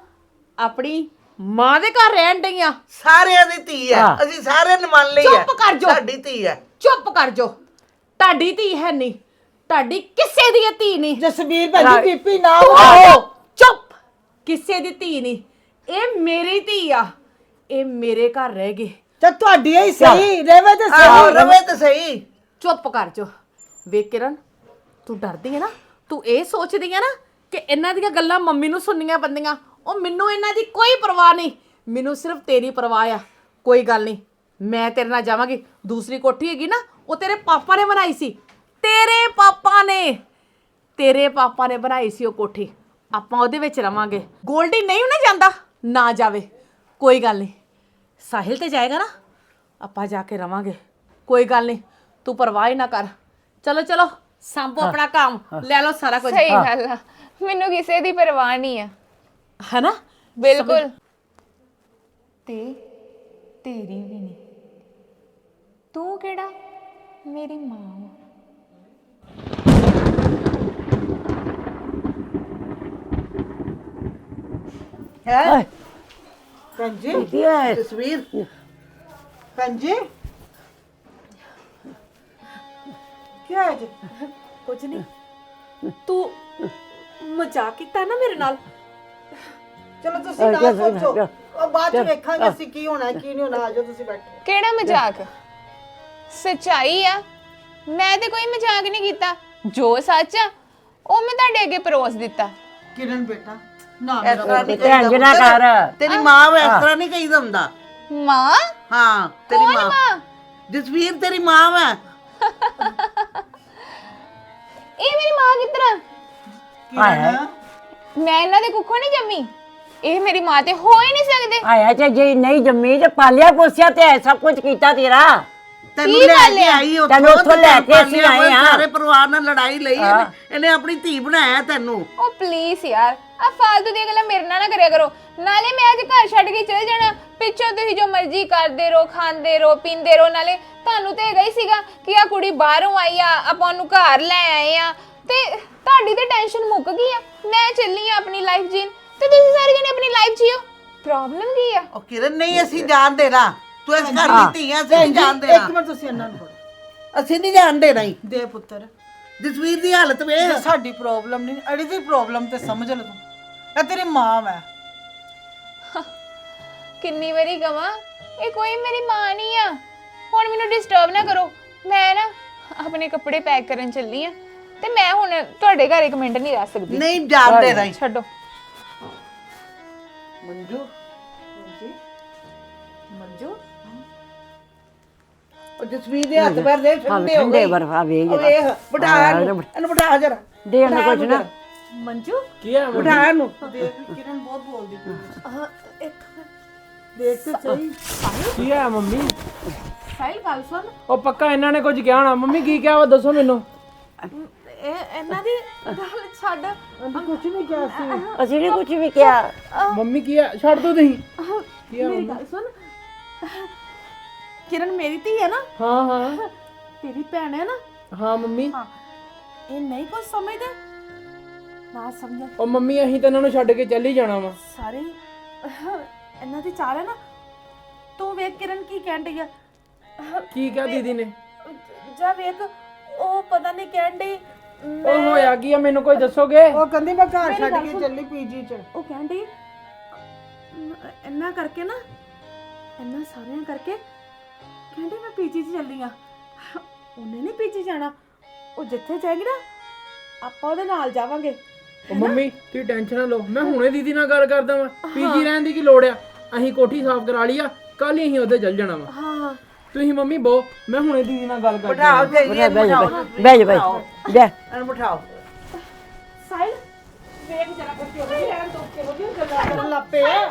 ਆਪਣੀ ਮਾਂ ਦੇ ਘਰ ਰਹਿਣ ਡਈ ਆ। ਸਾਰਿਆਂ ਦੀ ਧੀ ਹੈ। ਹਾਂ। ਅਸੀਂ ਸਾਰਿਆਂ ਨੇ ਮੰਨ ਲਈ ਹੈ। ਚੁੱਪ ਕਰ ਜਾਓ। ਸਾਡੀ ਧੀ ਹੈ। ਚੁੱਪ ਕਰ ਜੋ ਤੁਹਾਡੀ ਧੀ ਹੈ ਨਹੀਂ। ਤੁਹਾਡੀ ਕਿਸੇ ਦੀ ਇਹ ਧੀ ਨਹੀਂ। ਜਸਬੀਰ ਭਾਜੀ ਬੀਪੀ ਨਾ ਤੂੰ ਆਹੋ, ਚੁੱਪ। ਕਿਸੇ ਦੀ ਧੀ ਨਹੀਂ। ਇਹ ਮੇਰੀ ਧੀ ਆ। ਇਹ ਮੇਰੇ ਘਰ ਰਹਿ ਗਈ ਤੇ ਤੁਹਾਡੀ ਹੀ ਸਹੀ। ਰਵੇ ਤੇ ਆਹੋ ਸਹੀ ਰਵੇ ਤਾਂ ਸਹੀ। ਚੁੱਪ ਕਰ ਜੋ। ਵੇਖ ਕਿਰਨ, ਤੂੰ ਡਰਦੀ ਹੈ ਨਾ? ਤੂੰ ਇਹ ਸੋਚਦੀ ਹੈ ਨਾ ਕਿ ਇਹਨਾਂ ਦੀਆਂ ਗੱਲਾਂ ਮੰਮੀ ਨੂੰ ਸੁਣਨੀਆਂ ਪੈਂਦੀਆਂ। ਉਹ ਮੈਨੂੰ ਇਹਨਾਂ ਦੀ ਕੋਈ ਪਰਵਾਹ ਨਹੀਂ। ਮੈਨੂੰ ਸਿਰਫ ਤੇਰੀ ਪਰਵਾਹ ਆ। ਕੋਈ ਗੱਲ ਨਹੀਂ। ਮੈਂ ਤੇਰੇ ਨਾਲ ਜਾਵਾਂਗੀ। ਦੂਸਰੀ ਕੋਠੀ ਹੈਗੀ ਨਾ, ਉਹ ਤੇਰੇ ਪਾਪਾ ਨੇ ਬਣਾਈ ਸੀ। ਤੇਰੇ ਪਾਪਾ ਨੇ। ਤੇਰੇ ਪਾਪਾ ਨੇ ਬਣਾਈ ਸੀ ਉਹ ਕੋਠੀ। ਆਪਾਂ ਉਹਦੇ ਵਿੱਚ ਰਵਾਂਗੇ। ਗੋਲਡੀ ਨਹੀਂ ਨਾ ਜਾਂਦਾ। ਨਾ ਜਾਵੇ। ਕੋਈ ਗੱਲ ਨਹੀਂ। ਸਾਹਿਲ ਤੇ ਜਾਏਗਾ ਨਾ? ਆਪਾਂ ਜਾ ਕੇ ਰਵਾਂਗੇ। ਕੋਈ ਗੱਲ ਨਹੀਂ। ਤੂੰ ਪਰਵਾਹ ਹੀ ਨਾ ਕਰ। ਚਲੋ ਚਲੋ ਸੰਭੋ ਆਪਣਾ ਕੰਮ। ਲੈ ਲਓ ਸਾਰਾ ਕੁਝ। ਸਹੀ ਗੱਲ ਆ। ਮੈਨੂੰ ਕਿਸੇ ਦੀ ਪਰਵਾਹ ਨਹੀਂ ਆ। ਹੈਨਾ? ਬਿਲਕੁਲ। ਤੇ ਤੇਰੀ ਵੀ ਨਹੀਂ। ਤੂੰ ਕਿਹੜਾ? ਮੇਰੀ ਮਾਂ ਵਾ। ਹੈ? ਭੈਣ ਜੀ ਕੀ ਹੈ ਤਸਵੀਰ। ਭੈਣ ਜੀ। ਕੀ ਹੈ ਜੀ ਕੁਝ ਨਹੀਂ। ਤੂੰ ਮਜ਼ਾਕ ਕੀਤਾ ਨਾ ਮੇਰੇ ਨਾਲ। ਚਲੋ ਤੁਸੀਂ ਨਾ ਸੋਚੋ। ਉਹ ਬਾਅਦ ਚ ਵੇਖਾਂਗੇ ਅਸੀਂ ਕੀ ਹੋਣਾ ਕੀ ਨਹੀਂ ਹੋਣਾ। ਆਜੋ ਤੁਸੀਂ ਬੈਠੋ। ਕਿਹੜਾ ਮਜ਼ਾਕ? ਸੱਚਾਈ ਆ। ਮੈਂ ਤੇ ਕੋਈ ਮਜ਼ਾਕ ਨਹੀਂ ਕੀਤਾ। ਜੋ ਸੱਚ ਆ ਉਹ ਮੈਂ ਤੁਹਾਡੇ ਅੱਗੇ ਪਰੋਸ ਦਿੱਤਾ। ਕਿਰਨ ਬੇਟਾ ਨਾ ਇਸ ਤਰ੍ਹਾਂ ਨਹੀਂ ਭੈਣ ਜੀ ਨਾ ਪੁੱਤਰ। ਕਰ। ਤੇਰੀ ਮਾਂ ਵਾ ਇਸ ਤਰ੍ਹਾਂ ਨਹੀਂ ਕਹੀਦਾ ਹੁੰਦਾ। ਮਾਂ? ਹਾਂ ਤੇਰੀ ਮਾਂ? ਜਸਵੀਰ ਤੇਰੀ ਮਾਂ ਵਾ। ਇਹ ਮੇਰੀ ਮਾਂ ਕਿਤਰਾ ਕਿਰਨ ਮੈਂ ਇਹਨਾਂ ਦੇ ਕੁੱਖੋਂ ਨਹੀਂ ਜੰਮੀ। ਇਹ ਮੇਰੀ ਮਾਂ ਤੇ ਹੋ ਹੀ ਨਹੀਂ ਸਕਦੇ। ਆਇਆ ਤੇ ਜੇ ਨਹੀਂ ਜੰਮੀ ਤੇ ਪਾਲਿਆ ਪੋਸਿਆ ਤੇ ਐ ਸਭ ਕੁਝ ਕੀਤਾ ਤੇਰਾ। ਤੈਨੂੰ ਕੀ ਲੈ ਗੱਲ ਕੇ ਆ? ਆਈ ਉੱਥੋਂ ਤੈਨੂੰ ਉੱਥੋਂ ਲੈ ਤੈਨੂੰ ਕੇ ਅਸੀਂ ਆਏ ਹਾਂ। ਸਾਰੇ ਪਰਿਵਾਰ ਨਾਲ ਲੜਾਈ ਲਈ ਇਹਨੇ ਇਹਨੇ ਆਪਣੀ ਧੀ ਬਣਾਇਆ ਤੈਨੂੰ। ਉਹ ਪਲੀਜ਼ ਯਾਰ ਆ ਫਾਲਤੂ ਦੀਆਂ ਗੱਲਾਂ ਮੇਰੇ ਨਾਲ ਨਾ ਕਰਿਆ ਕਰੋ। ਨਾਲੇ ਮੈਂ ਅੱਜ ਘਰ ਛੱਡ ਕੇ ਚਲੇ ਜਾਣਾ। ਪਿੱਛੋਂ ਤੁਸੀਂ ਜੋ ਮਰਜ਼ੀ ਕਰਦੇ ਰਹੋ ਖਾਂਦੇ ਰਹੋ ਪੀਂਦੇ ਰਹੋ ਨਾਲੇ ਤੁਹਾਨੂੰ ਤੇ ਹੈਗਾ ਹੀ ਸੀਗਾ ਕਿ ਆ ਕੁੜੀ ਬਾਹਰੋਂ ਆਈ ਆ ਆਪਾਂ ਉਹਨੂੰ ਘਰ ਲੈ ਆਏ ਆ। ਤੇ ਤੁਹਾਡੀ ਤੇ ਟੈਨਸ਼ਨ ਮੁੱਕ ਗਈ ਆ। ਮੈਂ ਚੱਲੀ ਆ ਆਪਣੀ ਲਾਈਫ ਜੀਣ। ਤੇ ਤੁਸੀਂ ਸਾਰੇ ਜਣੇ ਆਪਣੀ ਲਾਈਫ ਜੀਓ। ਪ੍ਰੋਬਲਮ ਕੀ ਆ? ਉਹ ਕਿਰਨ ਨਹੀਂ ਅਸੀਂ ਜਾਣ ਦੇਣਾ। ਤੂੰ ਇਸ ਘਰ ਦੀ ਧੀ ਆ ਅਸੀਂ ਨਹੀਂ ਜਾਣ ਇੱਕ ਦੇਣਾ ਮਿੰਟ ਤੁਸੀਂ ਇਹਨਾਂ ਨੂੰ ਫੜੋ। ਅਸੀਂ ਨਹੀਂ ਜਾਣ ਦੇਣਾ ਹੀ ਦੇ ਪੁੱਤਰ। ਜਸਵੀਰ ਦੀ ਹਾਲਤ ਵੇ ਜੇ ਸਾਡੀ ਪ੍ਰੋਬਲਮ ਨਹੀਂ ਅੜੀ ਦੀ ਪ੍ਰੋਬਲਮ ਤੇ ਸਮਝ ਲੈ ਤੂੰ। ਇਹ ਤੇਰੀ ਮਾਂ ਹੈ ਕਿੰਨੀ ਵਾਰੀ ਕਵਾਂ ਇਹ ਕੋਈ ਮੇਰੀ ਮਾਂ ਨਹੀਂ ਆ। ਹੁਣ ਮੈਨੂੰ ਡਿਸਟਰਬ ਨਾ ਕਰੋ। ਮੈਂ ਨਾ ਆਪਣੇ ਕੱਪੜੇ ਪੈਕ ਕਰਨ ਚੱਲੀ ਆ ਤੇ ਮੈਂ ਹੁਣ ਤੁਹਾਡੇ ਘਰ ਇੱਕ ਮਿੰਟ ਨਹੀਂ ਰਹਿ ਸਕਦੀ। ਨਹੀਂ ਜਾਣਦੇ ਨਹੀਂ। ਛੱਡੋ। ਮੰਜੂ ਮੰਜੂ ਉਹ ਜਸਵੀਰ ਦੇ ਹੱਥ ਪੈਰ ਦੇ ਠੰਡੇ ਹੋ ਠੰਡੇ ਗਏ। ਬਰਫ ਆ ਵੇਖ। ਉਹ ਜਰਾ। ਵੇਖ ਹਾਂ, ਇਹਨੂੰ ਬਿਠਾ। ਜਰਾ। ਦੇ ਉਹਨੂੰ ਕੁਝ ਨਾ। ਮੰਜੂ? ਬਿਠਾ ਇਹਨੂੰ। ਕਿਰਨ ਬਹੁਤ ਬੋਲਦੀ ਪਈ। ਦੇਖ ਤੇ ਸਹੀ। ਕੀ ਹੈ ਮੰਮੀ? ਸਾਹਿਲ ਗੱਲ ਸੁਣ। ਉਹ ਪੱਕਾ ਇਹਨਾਂ ਨੇ ਕੁਝ ਕਿਹਾ ਹੋਣਾ? ਮੰਮੀ ਕੀ ਕਿਹਾ ਵਾ? ਦੱਸੋ ਮੈਨੂੰ। ਇਹ ਇਹਨਾਂ ਦੀ ਗੱਲ ਛੱਡ। ਕੁਝ ਨਹੀਂ ਕਿਹਾ ਸੀ। ਅਸੀਂ ਨੇ ਕੁਝ ਵੀ ਕਿਹਾ। ਮੰਮੀ ਕੀ ਹੈ ਛੱਡ ਦੋ ਤੁਸੀਂ। ਕੀ ਹੈ ਮੇਰੀ ਗੱਲ ਸੁਣ। ਕਿਰਨ ਮੇਰੀ ਧੀ ਹੈ ਨਾ? ਹਾਂ ਹਾਂ। ਤੇਰੀ ਭੈਣ ਹੈ ਨਾ? ਹਾਂ ਮੰਮੀ। ਇਹ ਨਹੀਂ ਕੁਝ ਸਮਝਦੇ। ਨਾ ਸਮਝ ਉਹ ਮੰਮੀ ਅਸੀਂ ਤਾਂ ਇਹਨਾਂ ਨੂੰ ਛੱਡ ਕੇ ਚੱਲ ਹੀ ਜਾਣਾ ਵਾ। ਸਾਰੇ ਇਹਨਾਂ ਦੀ ਚਾਲ ਹੈ ਨਾ? ਤੂੰ ਵੇਖ ਕਿਰਨ ਕੀ ਕਹਿਣ ਡਈ ਆ। ਕੀ ਕਿਹਾ ਦੀਦੀ ਨੇ? ਜਾ ਵੇਖ ਉਹ ਪਤਾ ਨਹੀਂ ਕਹਿਣ ਡਈ ਉਹ ਹੋਇਆ ਕੀ ਆ ਮੈਨੂੰ ਕੋਈ ਦੱਸੋਗੇ? ਉਹ ਕਹਿੰਦੀ ਮੈਂ ਘਰ ਛੱਡ ਕੇ ਚੱਲੀ ਪੀਜੀ ਚ। ਉਹ ਕਹਿਣ ਡਈ ਇੰਨਾ ਕਰਕੇ ਨਾ ਇੰਨਾ ਸਾਰਿਆਂ ਕਰਕੇ ਕਹਿੰਦੀ ਮੈਂ ਪੀਜੀ 'ਚ ਚੱਲੀ ਆ। ਉਹਨੇ ਨਹੀਂ ਪੀਜੀ ਜਾਣਾ। ਉਹ ਜਿੱਥੇ ਜਾਏਗੀ ਨਾ ਆਪਾਂ ਉਹਦੇ ਨਾਲ ਜਾਵਾਂਗੇ। ਉਹ ਮੰਮੀ ਤੁਸੀਂ ਟੈਨਸ਼ਨ ਨਾ ਲਓ ਮੈਂ ਹੁਣੇ ਦੀਦੀ ਨਾਲ ਗੱਲ ਕਰਦਾ ਵਾਂ। ਪੀਜੀ ਰਹਿਣ ਦੀ ਕੀ ਲੋੜ ਆ? ਅਸੀਂ ਕੋਠੀ ਸਾਫ਼ ਕਰਾ ਲਈ ਆ ਕੱਲ ਹੀ ਅਸੀਂ ਉੱਥੇ ਚੱਲ ਜਾਣਾ ਵਾ। ਹਾਂ। ਤੁਸੀਂ ਮੰਮੀ ਬੋ ਮੈਂ ਹੁਣੇ ਦੀਦੀ ਨਾਲ ਗੱਲ ਕਰਦਾ ਬਿਠਾਓ ਜਾਈਏ ਬਹਿ ਜਾ ਬਿਠਾਓ ਬਹਿ ਜਾ ਬਹਿ ਜਾ। ਇਹਨੂੰ ਬਿਠਾਓ। ਸਾਹਿਲ ਵੇਖ ਜਰਾ ਕੁਝ ਹੋ ਗਿਆ ਰਹਿਣ ਦੋ ਕਿਹੋ ਜਿਹੀ ਗੱਲਾਂ ਕਰਨ ਲੱਗ ਪਏ ਆ।